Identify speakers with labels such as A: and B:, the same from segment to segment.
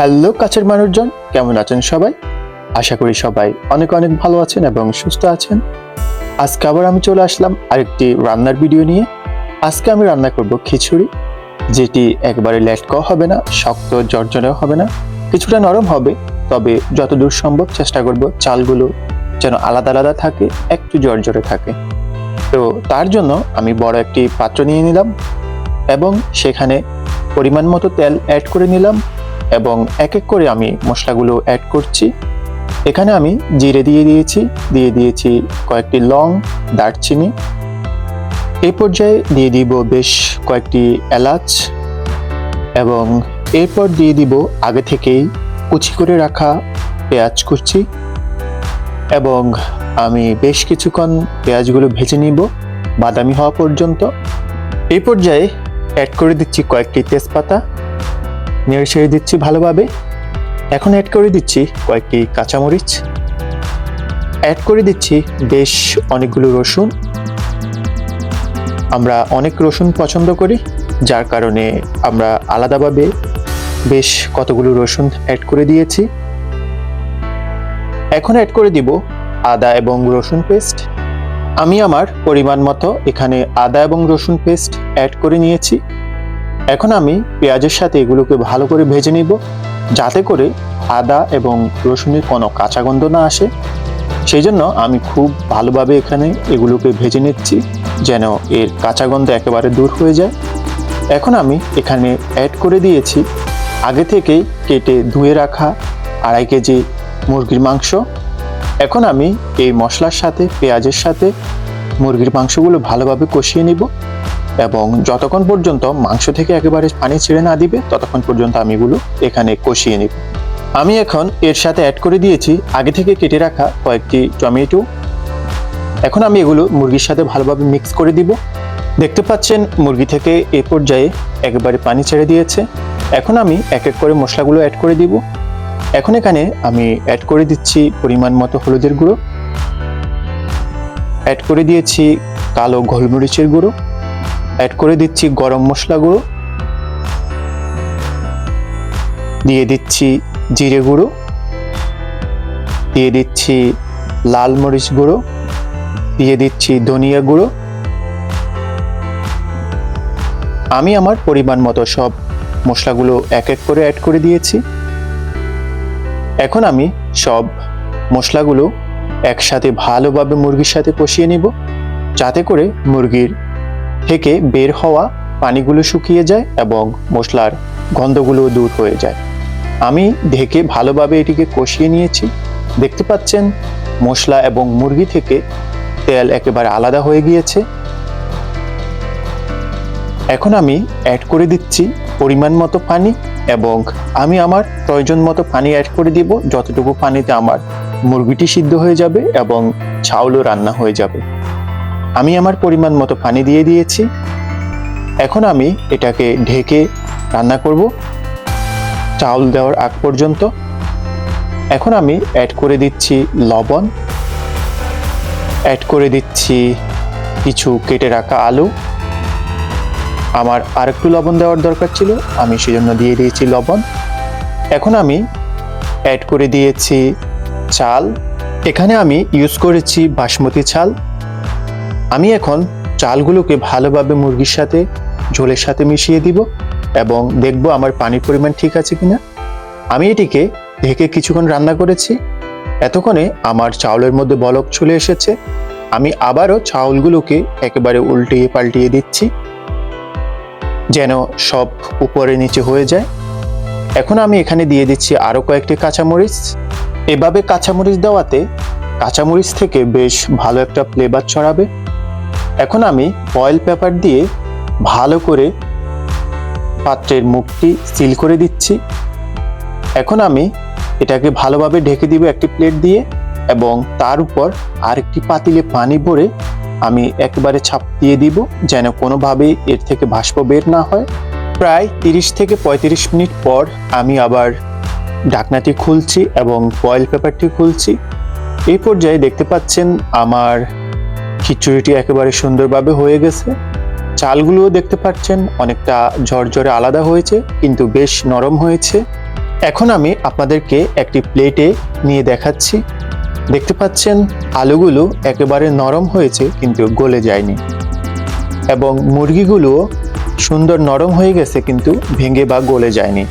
A: Hello, কাছের মানুষজন, কেমন আছেন সবাই? আশা করি সবাই অনেক অনেক ভালো আছেন এবং সুস্থ আছেন। আজকে আবার আমি চলে আসলাম আরেকটি রান্নার ভিডিও নিয়ে। আজকে আমি রান্না করব খিচুড়ি, যেটি একবারে লেটকাও হবে না, শক্ত, জর্জরেও হবে না, কিছুটা নরম হবে। তবে যতদূর সম্ভব চেষ্টা করব চালগুলো যেন আলাদা আলাদা থাকে, একটু জর্জরে থাকে। তো তার জন্য আমি বড় একটি পাত্র নিয়ে নিলাম এবং সেখানে পরিমাণ মতো তেল অ্যাড করে নিলাম। এবং এক এক করে আমি মশলাগুলো অ্যাড করছি। এখানে আমি জিরে দিয়ে দিয়েছি দিয়ে দিয়েছি কয়েকটি লং দারচিনি। এই পর্যায়ে দিয়ে দিব বেশ কয়েকটি এলাচ এবং এরপর দিয়ে দিব আগে থেকেই কুচি করে রাখা পেঁয়াজ কুচি। এবং আমি বেশ কিছুক্ষণ পেঁয়াজগুলো ভেজে নিব বাদামি হওয়া পর্যন্ত। এই পর্যায়ে অ্যাড করে দিচ্ছি কয়েকটি তেজপাতা। নেড়ে ছেড়ে দিচ্ছি ভালোভাবে। এখন অ্যাড করে দিচ্ছি কয়েকটি কাঁচামরিচ। অ্যাড করে দিচ্ছি বেশ অনেকগুলো রসুন। আমরা অনেক রসুন পছন্দ করি, যার কারণে আমরা আলাদাভাবে বেশ কতগুলো রসুন অ্যাড করে দিয়েছি। এখন অ্যাড করে দিব আদা এবং রসুন পেস্ট আমি আমার পরিমাণ মতো এখানে আদা এবং রসুন পেস্ট অ্যাড করে নিয়েছি। এখন আমি পেঁয়াজের সাথে এগুলোকে ভালো করে ভেজে নিব, যাতে করে আদা এবং রসুনের কোনো কাঁচা গন্ধ না আসে। সেই জন্য আমি খুব ভালোভাবে এখানে এগুলোকে ভেজে নিচ্ছি, যেন এর কাঁচা গন্ধ একেবারে দূর হয়ে যায়। এখন আমি এখানে অ্যাড করে দিয়েছি আগে থেকেই কেটে ধুয়ে রাখা আড়াই কেজি মুরগির মাংস। এখন আমি এই মশলার সাথে, পেঁয়াজের সাথে মুরগির মাংসগুলো ভালোভাবে কষিয়ে নিব। এবং যতক্ষণ পর্যন্ত মাংস থেকে একেবারে পানি ছেড়ে না দিবে, ততক্ষণ পর্যন্ত আমি এগুলো এখানে কষিয়ে নিব। আমি এখন এর সাথে অ্যাড করে দিয়েছি আগে থেকে কেটে রাখা কয়েকটি টমেটো। এখন আমি এগুলো মুরগির সাথে ভালোভাবে মিক্স করে দিব। দেখতে পাচ্ছেন, মুরগি থেকে এ পর্যায়ে একেবারে পানি ছেড়ে দিয়েছে। এখন আমি এক এক করে মশলাগুলো অ্যাড করে দিব। এখন এখানে আমি অ্যাড করে দিচ্ছি পরিমাণ মতো হলুদের গুঁড়ো। অ্যাড করে দিয়েছি কালো গোলমরিচের গুঁড়ো। অ্যাড করে দিচ্ছি গরম মশলা গুঁড়ো দিয়ে দিচ্ছি জিরে গুঁড়ো। দিয়ে দিচ্ছি লাল মরিচ গুঁড়ো। দিয়ে দিচ্ছি ধনিয়া গুঁড়ো। আমি আমার পরিমাণ মতো সব মশলাগুলো এক এক করে অ্যাড করে দিয়েছি। এখন আমি সব মশলাগুলো একসাথে ভালোভাবে মুরগির সাথে কষিয়ে নিব। যাতে করে মুরগির থেকে বের হওয়া পানিগুলো শুকিয়ে যায় এবং মশলার গন্ধগুলো দূর হয়ে যায়। আমি ঢেকে ভালোভাবে এটিকে কষিয়ে নিয়েছি। দেখতে পাচ্ছেন, মশলা এবং মুরগি থেকে তেল একেবারে আলাদা হয়ে গিয়েছে। এখন আমি অ্যাড করে দিচ্ছি পরিমাণ মতো পানি এবং আমি আমার প্রয়োজন মতো পানি অ্যাড করে দিব। যতটুকু পানিতে আমার মুরগিটি সিদ্ধ হয়ে যাবে এবং চাউলও রান্না হয়ে যাবে। আমি আমার পরিমাণ মতো পানি দিয়ে দিয়েছি। এখন আমি এটাকে ঢেকে রান্না করব। চাউল দেওয়ার আগ পর্যন্ত। এখন আমি অ্যাড করে দিচ্ছি লবণ। অ্যাড করে দিচ্ছি কিছু কেটে রাখা আলু। আমার আর একটু লবণ দেওয়ার দরকার ছিল, আমি সেজন্য দিয়ে দিয়েছি লবণ। এখন আমি অ্যাড করে দিয়েছি চাল। এখানে আমি ইউজ করেছি বাসমতি চাল। আমি এখন চালগুলোকে ভালোভাবে মুরগির সাথে, ঝোলের সাথে মিশিয়ে দিব এবং দেখব আমার পানির পরিমাণ ঠিক আছে কিনা। আমি এটিকে ঢেকে কিছুক্ষণ রান্না করেছি। এতক্ষণে আমার চাউলের মধ্যে বলক চলে এসেছে। আমি আবারও চাউলগুলোকে একেবারে উল্টিয়ে পাল্টিয়ে দিচ্ছি, যেন সব উপরে নিচে হয়ে যায়। এখন আমি এখানে দিয়ে দিচ্ছি আরও কয়েকটি কাঁচামরিচ। এভাবে কাঁচামরিচ দেওয়াতে কাঁচামরিচ থেকে বেশ ভালো একটা ফ্লেভার ছড়াবে। এখন আমি ফয়েল পেপার দিয়ে ভালো করে পাত্রের মুখটি সিল করে দিচ্ছি। এখন আমি এটাকে ভালোভাবে ঢেকে দিব একটি প্লেট দিয়ে এবং তার উপর আরেকটি পাতিলে পানি ভরে আমি একবারে ছাপ দিয়ে দিব যেন কোনোভাবেই এর থেকে বাষ্প বের না হয়। প্রায় তিরিশ থেকে পঁয়ত্রিশ মিনিট পর আমি আবার ঢাকনাটি খুলছি এবং ফয়েল পেপারটি খুলছি। এই পর্যায়ে দেখতে পাচ্ছেন আমার খিচুড়িটি একেবারে সুন্দরভাবে হয়ে গেছে। চালগুলোও দেখতে পাচ্ছেন, অনেকটা ঝরঝরে আলাদা হয়েছে, কিন্তু বেশ নরম হয়েছে। এখন আমি আপনাদেরকে একটি প্লেটে নিয়ে দেখাচ্ছি। দেখতে পাচ্ছেন, আলুগুলো একেবারে নরম হয়েছে, কিন্তু গলে যায়নি। এবং মুরগিগুলোও সুন্দর নরম হয়ে গেছে, কিন্তু ভেঙে বা গলে যায়নি।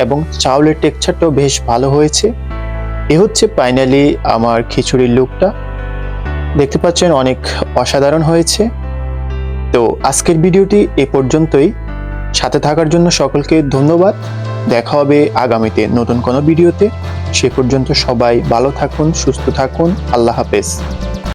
A: এবং চাউলের টেক্সচারটাও বেশ ভালো হয়েছে। এ হচ্ছে ফাইনালি আমার খিচুড়ির লুকটা দেখতে পাচ্ছেন অনেক অসাধারণ হয়েছে। তো আজকের ভিডিওটি এ পর্যন্তই। সাথে থাকার জন্য সকলকে ধন্যবাদ। দেখা হবে আগামীতে নতুন কোনো ভিডিওতে। সে পর্যন্ত সবাই ভালো থাকুন, সুস্থ থাকুন। আল্লাহ হাফেজ।